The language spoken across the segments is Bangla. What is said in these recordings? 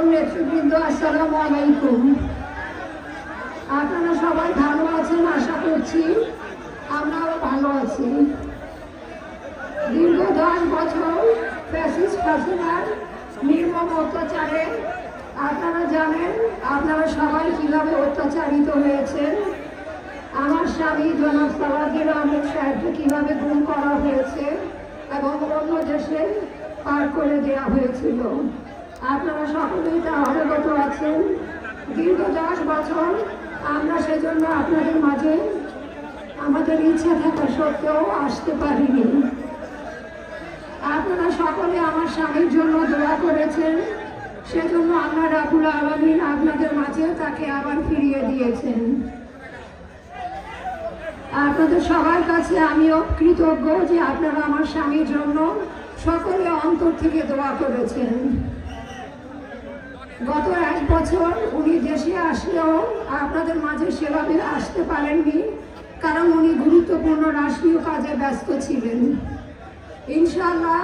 সকল নেতৃবৃন্দ আসসালামু আলাইকুম। আপনারা সবাই ভালো আছেন, আশা করছি আমরাও ভালো আছি। দীর্ঘ দশ বছর ফ্যাসিস্ট হাসিনার নির্মম অত্যাচারে আপনারা জানেন, আপনারা সবাই কীভাবে অত্যাচারিত হয়েছেন। আমার স্বামী জনাব সালাদিন আহমেদ সাহেবকে কীভাবে গুম করা হয়েছে এবং অন্য দেশে পার করে দেওয়া হয়েছিল। আপনারা সকলেই তা অবগত আছেন। দীর্ঘ দশ বছর আমরা সেজন্য আপনাদের মাঝে আমাদের ইচ্ছা থাকা সত্ত্বেও আসতে পারিনি। আপনারা সকলে আমার স্বামীর জন্য দোয়া করেছেন। সেজন্য আমরা রাবুল আলমিন আপনাদের মাঝে তাকে আবার ফিরিয়ে দিয়েছেন। আপনাদের সবার কাছে আমিও কৃতজ্ঞ যে আপনারা আমার স্বামীর জন্য সকলে অন্তর থেকে দোয়া করেছেন। গত এক বছর উনি দেশে আসলেও আপনাদের মাঝে সেভাবে আসতে পারেননি, কারণ উনি গুরুত্বপূর্ণ রাষ্ট্রীয় কাজে ব্যস্ত ছিলেন। ইনশাল্লাহ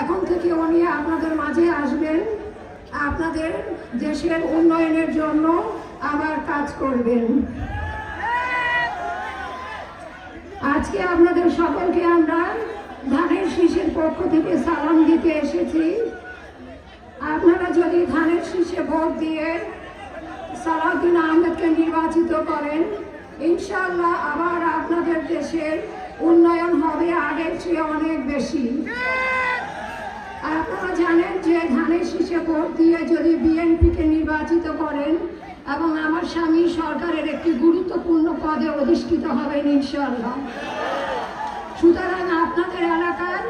এখন থেকে উনি আপনাদের মাঝে আসবেন, আপনাদের দেশের উন্নয়নের জন্য আবার কাজ করবেন। আজকে আপনাদের সকলকে আমরা ধানের শীষের পক্ষ থেকে সালাম দিতে এসেছি। আপনারা যদি ধানের শীষে ভোট দিয়ে সালাউদ্দিন আহমেদকে নির্বাচিত করেন ইনশাল্লাহ আবার আপনাদের দেশের উন্নয়ন হবে আগের চেয়ে অনেক বেশি। আপনারা জানেন যে ধানের শীষে ভোট দিয়ে যদি বিএনপিকে নির্বাচিত করেন এবং আমার স্বামী সরকারের একটি গুরুত্বপূর্ণ পদে অধিষ্ঠিত হবেন ইনশাআল্লাহ। সুতরাং আপনাদের এলাকার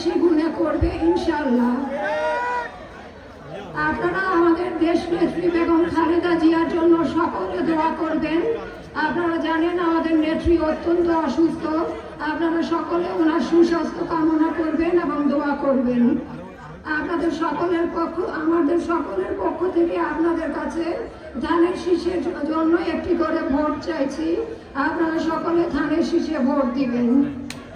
বেশি গুণে করবে, ইনশাআল্লাহ। আপনারা আমাদের দেশ নেত্রী বেগম খালেদা জিয়ার জন্য সকলে দোয়া করবেন। আপনারা জানেন আমাদের নেত্রী অত্যন্ত অসুস্থ। আপনারা সকলে ওনার সুস্বাস্থ্য কামনা করবেন এবং দোয়া করবেন। আপনাদের সকলের পক্ষ, আমাদের সকলের পক্ষ থেকে আপনাদের কাছে ধানের শীষের জন্য একটি করে ভোট চাইছি। আপনারা সকলে ধানের শীষে ভোট দিবেন।